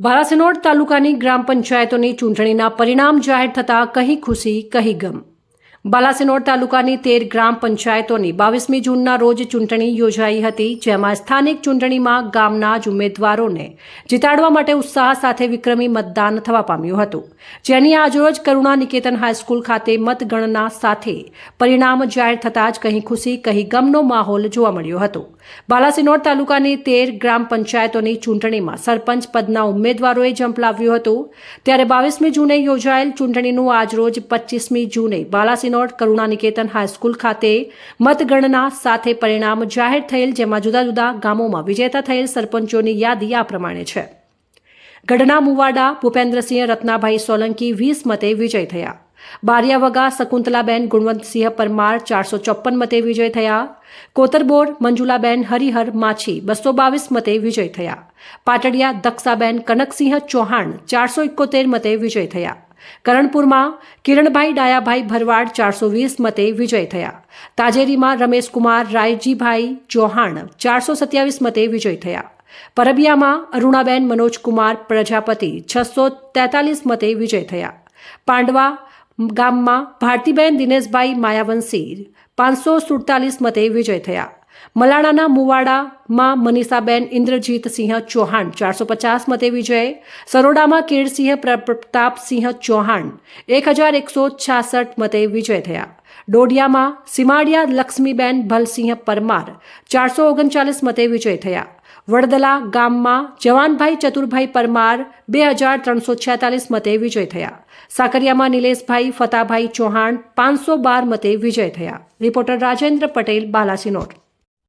બાલાસિનોડ તાલુકાની ગ્રામ પંચાયતોની ચૂંટણીના પરિણામ જાહેર થતાં કહી ખુશી કહી ગમ. બાલાસિનોડ તાલુકાની તેર ગ્રામ પંચાયતોની બાવીસમી જૂનના રોજ ચૂંટણી યોજાઈ હતી, જેમાં સ્થાનિક ચૂંટણીમાં ગામના જ ઉમેદવારોને જીતાડવા માટે ઉત્સાહ સાથે વિક્રમી મતદાન થવા પામ્યું હતું. જેની આજરોજ કરુણા નિકેતન હાઈસ્કૂલ ખાતે મતગણના સાથે પરિણામ જાહેર થતાં જ કહી ખુશી, કહી ગમનો માહોલ જોવા મળ્યો હતો. બાલાસિનોર તાલુકાની તેર ગ્રામ પંચાયતોની ચૂંટણીમાં સરપંચ પદના ઉમેદવારોએ ઝંપલાવ્યું હતું. ત્યારે બાવીસમી જૂને યોજાયેલ ચૂંટણીનું આજરોજ પચીસમી જૂને બાલાસિનોડ કરુણા નિકેતન હાઈસ્કૂલ ખાતે મતગણના સાથે પરિણામ જાહેર થયેલ, જેમાં જુદા જુદા ગામોમાં વિજેતા થયેલ સરપંચોની યાદી આ પ્રમાણે છે. ગઢના મુવાડા, ભૂપેન્દ્રસિંહ, રત્નાભાઈ સોલંકી વીસ મતે વિજય થયા. બારિયાવગા, શકુંતલાબેન, ગુણવંતસિંહ પરમાર ચારસો ચોપ્પન મતે વિજય થયા. કોતરબોર, મંજુલાબેન, હરિહર, માછી બસો બાવીસ મતે વિજય થયા. પાટડિયા, દક્ષાબેન, કનકસિંહ ચૌહાણ ચારસો એકોતેર મતે વિજય થયા. કરણપુરમાં કિરણભાઈ ડાયાભાઈ ભરવાડ ચારસો વીસ મતે વિજય થયા. તાજેરીમાં રમેશકુમાર રાયજીભાઈ ચૌહાણ ચારસો સત્યાવીસ મતે વિજય થયા. પરબિયામાં અરુણાબેન મનોજકુમાર પ્રજાપતિ છસો તેતાલીસ મતે વિજય થયા. પાંડવા ગામમાં ભારતીબેન દિનેશભાઈ માયાવંશી પાંચસો સુડતાલીસ મતે વિજય થયા. મલાણાના મુવાડામાં મનીષાબેન ઇન્દ્રજીતસિંહ ચૌહાણ ચારસો પચાસ મતે વિજય, સરોડામાં કીરસિંહ પ્રતાપસિંહ ચૌહાણ એક હજાર એકસો છાસઠ મતે વિજય થયા. ડોડિયામાં સીમાડિયા લક્ષ્મીબેન ભલસિંહ પરમાર ચારસો ઓગણચાલીસ મતે વિજય થયા. વડદલા ગામમાં જવાનભાઈ ચતુરભાઈ પરમાર બે હજાર ત્રણસો છેતાલીસ મતે વિજય થયા. સાકરિયામાં નિલેશભાઈ ફતાભાઈ ચૌહાણ પાંચસો બાર મતે વિજય થયા. રિપોર્ટર રાજેન્દ્ર પટેલ બાલાસિનોર